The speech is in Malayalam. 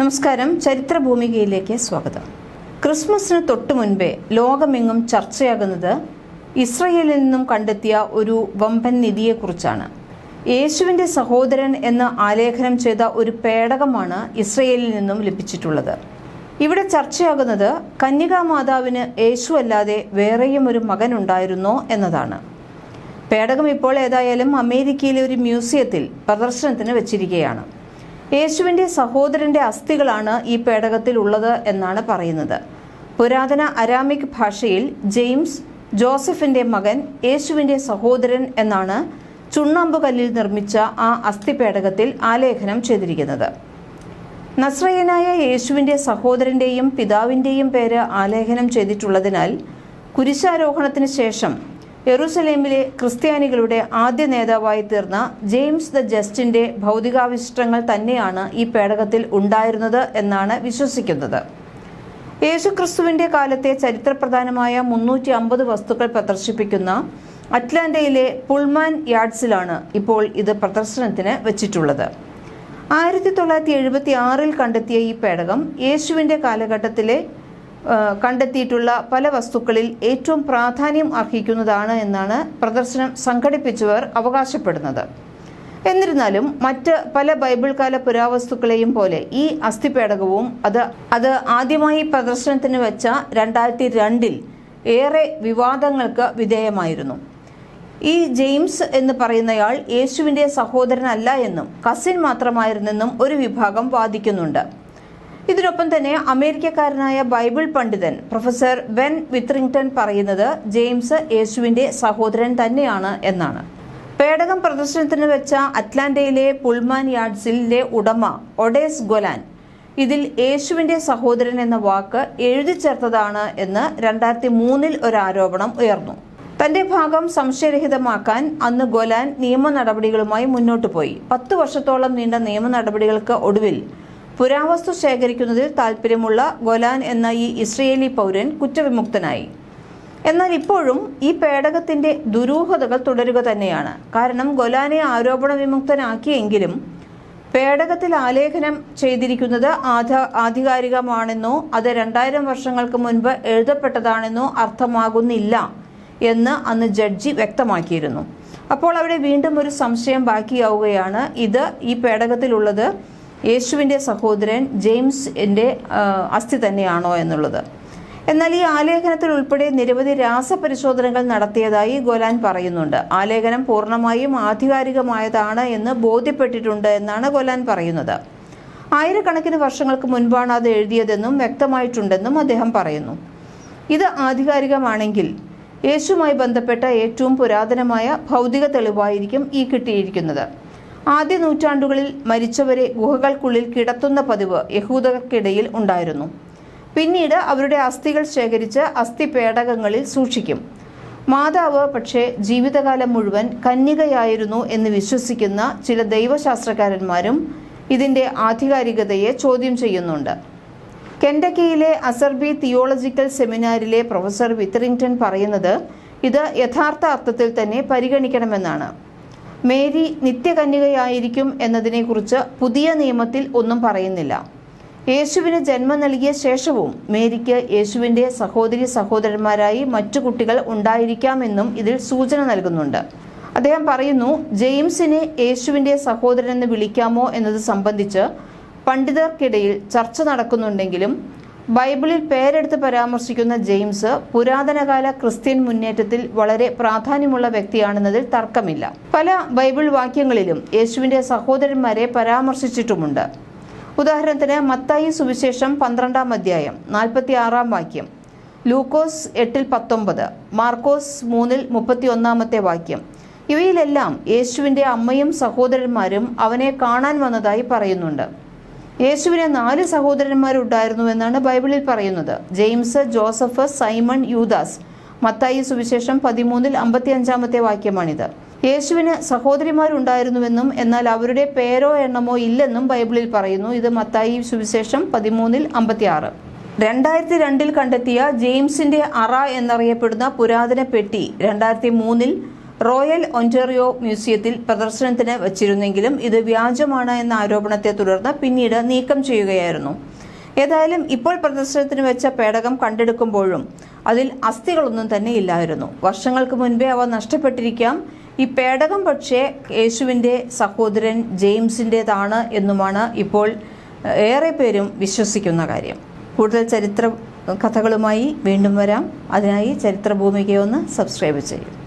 നമസ്കാരം. ചരിത്രഭൂമികയിലേക്ക് സ്വാഗതം. ക്രിസ്മസിന് തൊട്ടു മുൻപേ ലോകമെങ്ങും ചർച്ചയാകുന്നത് ഇസ്രയേലിൽ നിന്നും കണ്ടെത്തിയ ഒരു വമ്പൻ നിധിയെക്കുറിച്ചാണ്. യേശുവിന്റെ സഹോദരൻ എന്ന് ആലേഖനം ചെയ്ത ഒരു പേടകമാണ് ഇസ്രയേലിൽ നിന്നും ലഭിച്ചിട്ടുള്ളത്. ഇവിടെ ചർച്ചയാകുന്നത് കന്യകാമാതാവിന് യേശു അല്ലാതെ വേറെയും ഒരു മകൻ ഉണ്ടായിരുന്നോ എന്നതാണ്. പേടകം ഇപ്പോൾ ഏതായാലും അമേരിക്കയിലെ ഒരു മ്യൂസിയത്തിൽ പ്രദർശനത്തിന് വെച്ചിരിക്കുകയാണ്. യേശുവിന്റെ സഹോദരന്റെ അസ്ഥികളാണ് ഈ പേടകത്തിൽ ഉള്ളത് എന്നാണ് പറയുന്നത്. പുരാതന അരാമിക് ഭാഷയിൽ ജെയിംസ് ജോസഫിന്റെ മകൻ യേശുവിന്റെ സഹോദരൻ എന്നാണ് ചുണ്ണാമ്പ് കല്ലിൽ നിർമ്മിച്ച ആ അസ്ഥിപേടകത്തിൽ ആലേഖനം ചെയ്തിരിക്കുന്നത്. നസ്രയനായ യേശുവിന്റെ സഹോദരന്റെയും പിതാവിന്റെയും പേര് ആലേഖനം ചെയ്തിട്ടുള്ളതിനാൽ കുരിശാരോഹണത്തിന് ശേഷം യെറൂസലേമിലെ ക്രിസ്ത്യാനികളുടെ ആദ്യ നേതാവായി തീർന്ന ജെയിംസ് ദ ജസ്റ്റിന്റെ ഭൗതികാവിഷ്ടങ്ങൾ തന്നെയാണ് ഈ പേടകത്തിൽ ഉണ്ടായിരുന്നത് എന്നാണ് വിശ്വസിക്കുന്നത്. യേശുക്രിസ്തുവിന്റെ കാലത്തെ ചരിത്രപ്രധാനമായ മുന്നൂറ്റി അമ്പത് വസ്തുക്കൾ പ്രദർശിപ്പിക്കുന്ന അറ്റ്ലാന്റയിലെ പുൾമാൻ യാർഡ്സിലാണ് ഇപ്പോൾ ഇത് പ്രദർശനത്തിന് വെച്ചിട്ടുള്ളത്. ആയിരത്തി തൊള്ളായിരത്തി എഴുപത്തി ആറിൽ കണ്ടെത്തിയ ഈ പേടകം യേശുവിന്റെ കാലഘട്ടത്തിലെ കണ്ടെത്തിയിട്ടുള്ള പല വസ്തുക്കളിൽ ഏറ്റവും പ്രാധാന്യം അർഹിക്കുന്നതാണ് എന്നാണ് പ്രദർശനം സംഘടിപ്പിച്ചവർ അവകാശപ്പെടുന്നത്. എന്നിരുന്നാലും മറ്റ് പല ബൈബിൾ കാല പുരാവസ്തുക്കളെയും പോലെ ഈ അസ്ഥിപേടകവും അത് അത് ആദ്യമായി പ്രദർശനത്തിന് വെച്ച രണ്ടായിരത്തി രണ്ടിൽ ഏറെ വിവാദങ്ങൾക്ക് വിധേയമായിരുന്നു. ഈ ജെയിംസ് എന്ന് പറയുന്നയാൾ യേശുവിന്റെ സഹോദരനല്ല എന്നും കസിൻ മാത്രമായിരുന്നെന്നും ഒരു വിഭാഗം വാദിക്കുന്നുണ്ട്. ഇതിനൊപ്പം തന്നെ അമേരിക്കക്കാരനായ ബൈബിൾ പണ്ഡിതൻ പ്രൊഫസർ ബെൻ വിത്രിങ്ടൺ പറയുന്നത് ജെയിംസ് യേശുവിന്റെ സഹോദരൻ തന്നെയാണ് എന്നാണ്. പേടകം പ്രദർശനത്തിന് വെച്ച അറ്റ്ലാന്റയിലെ പുൾമാൻ യാർഡ്സിലെ ഉടമ ഒഡേസ് ഗൊലാൻ ഇതിൽ യേശുവിന്റെ സഹോദരൻ എന്ന വാക്ക് എഴുതി ചേർത്തതാണ് എന്ന് രണ്ടായിരത്തി മൂന്നിൽ ഒരു ആരോപണം ഉയർന്നു. തന്റെ ഭാഗം സംശയരഹിതമാക്കാൻ അന്ന് ഗൊലാൻ നിയമ നടപടികളുമായി മുന്നോട്ടു പോയി. പത്ത് വർഷത്തോളം നീണ്ട നിയമ നടപടികൾക്ക് ഒടുവിൽ പുരാവസ്തു ശേഖരിക്കുന്നതിൽ താല്പര്യമുള്ള ഗൊലാൻ എന്ന ഈ ഇസ്രയേലി പൗരൻ കുറ്റവിമുക്തനായി. എന്നാൽ ഇപ്പോഴും ഈ പേടകത്തിന്റെ ദുരൂഹതകൾ തുടരുക തന്നെയാണ്. കാരണം ഗൊലാനെ ആരോപണ വിമുക്തനാക്കിയെങ്കിലും പേടകത്തിൽ ആലേഖനം ചെയ്തിരിക്കുന്നത് ആധ ആധികാരികമാണെന്നോ അത് രണ്ടായിരം വർഷങ്ങൾക്ക് മുൻപ് എഴുതപ്പെട്ടതാണെന്നോ അർത്ഥമാകുന്നില്ല എന്ന് അന്ന് ജഡ്ജി വ്യക്തമാക്കിയിരുന്നു. അപ്പോൾ അവിടെ വീണ്ടും ഒരു സംശയം ബാക്കിയാവുകയാണ്. ഇത് ഈ പേടകത്തിലുള്ളത് യേശുവിന്റെ സഹോദരൻ ജെയിംസിന്റെ അസ്ഥി തന്നെയാണോ എന്നുള്ളത്. എന്നാൽ ഈ ആലേഖനത്തിൽ ഉൾപ്പെടെ നിരവധി രാസപരിശോധനകൾ നടത്തിയതായി ഗോലാൻ പറയുന്നുണ്ട്. ആലേഖനം പൂർണമായും ആധികാരികമായതാണ് എന്ന് ബോധ്യപ്പെട്ടിട്ടുണ്ട് എന്നാണ് ഗോലാൻ പറയുന്നത്. ആയിരക്കണക്കിന് വർഷങ്ങൾക്ക് മുൻപാണ് അത് എഴുതിയതെന്നും വ്യക്തമായിട്ടുണ്ടെന്നും അദ്ദേഹം പറയുന്നു. ഇത് ആധികാരികമാണെങ്കിൽ യേശുമായി ബന്ധപ്പെട്ട ഏറ്റവും പുരാതനമായ ഭൗതിക തെളിവായിരിക്കും ഈ കിട്ടിയിരിക്കുന്നത്. ആദ്യ നൂറ്റാണ്ടുകളിൽ മരിച്ചവരെ ഗുഹകൾക്കുള്ളിൽ കിടത്തുന്ന പതിവ് യഹൂദർക്കിടയിൽ ഉണ്ടായിരുന്നു. പിന്നീട് അവരുടെ അസ്ഥികൾ ശേഖരിച്ച് അസ്ഥി പേടകങ്ങളിൽ സൂക്ഷിക്കും. മാതാവ് പക്ഷേ ജീവിതകാലം മുഴുവൻ കന്യകയായിരുന്നു എന്ന് വിശ്വസിക്കുന്ന ചില ദൈവശാസ്ത്രകാരന്മാരും ഇതിന്റെ ആധികാരികതയെ ചോദ്യം ചെയ്യുന്നുണ്ട്. കെൻഡക്കിയിലെ അസർബി തിയോളജിക്കൽ സെമിനാരിലെ പ്രൊഫസർ വിത്തറിംഗ്ടൺ പറയുന്നത് ഇത് യഥാർത്ഥ അർത്ഥത്തിൽ തന്നെ പരിഗണിക്കണമെന്നാണ്. മേരി നിത്യകന്യകയായിരിക്കും എന്നതിനെക്കുറിച്ച് പുതിയ നിയമത്തിൽ ഒന്നും പറയുന്നില്ല. യേശുവിന് ജന്മം നൽകിയ ശേഷവും മേരിക്ക് യേശുവിന്റെ സഹോദരി സഹോദരന്മാരായി മറ്റു കുട്ടികൾ ഉണ്ടായിരിക്കാമെന്നും ഇതിൽ സൂചന നൽകുന്നുണ്ട്. അദ്ദേഹം പറയുന്നു ജെയിംസിനെ യേശുവിന്റെ സഹോദരൻ എന്ന് വിളിക്കാമോ എന്നത് സംബന്ധിച്ച് പണ്ഡിതർക്കിടയിൽ ചർച്ച നടക്കുന്നുണ്ടെങ്കിലും ബൈബിളിൽ പേരെടുത്ത് പരാമർശിക്കുന്ന ജെയിംസ് പുരാതനകാല ക്രിസ്ത്യൻ മുന്നേറ്റത്തിൽ വളരെ പ്രാധാന്യമുള്ള വ്യക്തിയാണെന്നതിൽ തർക്കമില്ല. പല ബൈബിൾ വാക്യങ്ങളിലും യേശുവിന്റെ സഹോദരന്മാരെ പരാമർശിച്ചിട്ടുമുണ്ട്. ഉദാഹരണത്തിന് മത്തായി സുവിശേഷം പന്ത്രണ്ടാം അധ്യായം നാൽപ്പത്തി ആറാം വാക്യം ലൂക്കോസ് എട്ടിൽ പത്തൊമ്പത് മാർക്കോസ് മൂന്നിൽ മുപ്പത്തി ഒന്നാമത്തെ വാക്യം. ഇവയിലെല്ലാം യേശുവിന്റെ അമ്മയും സഹോദരന്മാരും അവനെ കാണാൻ വന്നതായി പറയുന്നുണ്ട്. യേശുവിന് നാല് സഹോദരന്മാരുണ്ടായിരുന്നുവെന്നാണ് ബൈബിളിൽ പറയുന്നത്. James Joseph Simon Yudas. Mathai സുവിശേഷം പതിമൂന്നിൽ അമ്പത്തി അഞ്ചാമത്തെ വാക്യമാണിത്. യേശുവിന് സഹോദരിമാരുണ്ടായിരുന്നുവെന്നും എന്നാൽ അവരുടെ പേരോ എണ്ണമോ ഇല്ലെന്നും ബൈബിളിൽ പറയുന്നു. ഇത് മത്തായി സുവിശേഷം പതിമൂന്നിൽ അമ്പത്തി ആറ് രണ്ടായിരത്തി രണ്ടിൽ കണ്ടെത്തിയ ജെയിംസിന്റെ അറ എന്നറിയപ്പെടുന്ന പുരാതന പെട്ടി രണ്ടായിരത്തി മൂന്നിൽ റോയൽ ഒന്റോറിയോ മ്യൂസിയത്തിൽ പ്രദർശനത്തിന് വച്ചിരുന്നെങ്കിലും ഇത് വ്യാജമാണ് എന്ന ആരോപണത്തെ തുടർന്ന് പിന്നീട് നീക്കം ചെയ്യുകയായിരുന്നു. ഏതായാലും ഇപ്പോൾ പ്രദർശനത്തിന് വെച്ച പേടകം കണ്ടെടുക്കുമ്പോഴും അതിൽ അസ്ഥികളൊന്നും തന്നെ ഇല്ലായിരുന്നു. വർഷങ്ങൾക്ക് മുൻപേ അവ നഷ്ടപ്പെട്ടിരിക്കാം. ഈ പേടകം പക്ഷേ യേശുവിന്റെ സഹോദരൻ ജെയിംസിന്റെതാണ് എന്നുമാണ് ഇപ്പോൾ ഏറെ പേരും വിശ്വസിക്കുന്ന കാര്യം. കൂടുതൽ ചരിത്ര കഥകളുമായി വീണ്ടും വരാം. അതിനായി ചരിത്ര ഒന്ന് സബ്സ്ക്രൈബ് ചെയ്യും.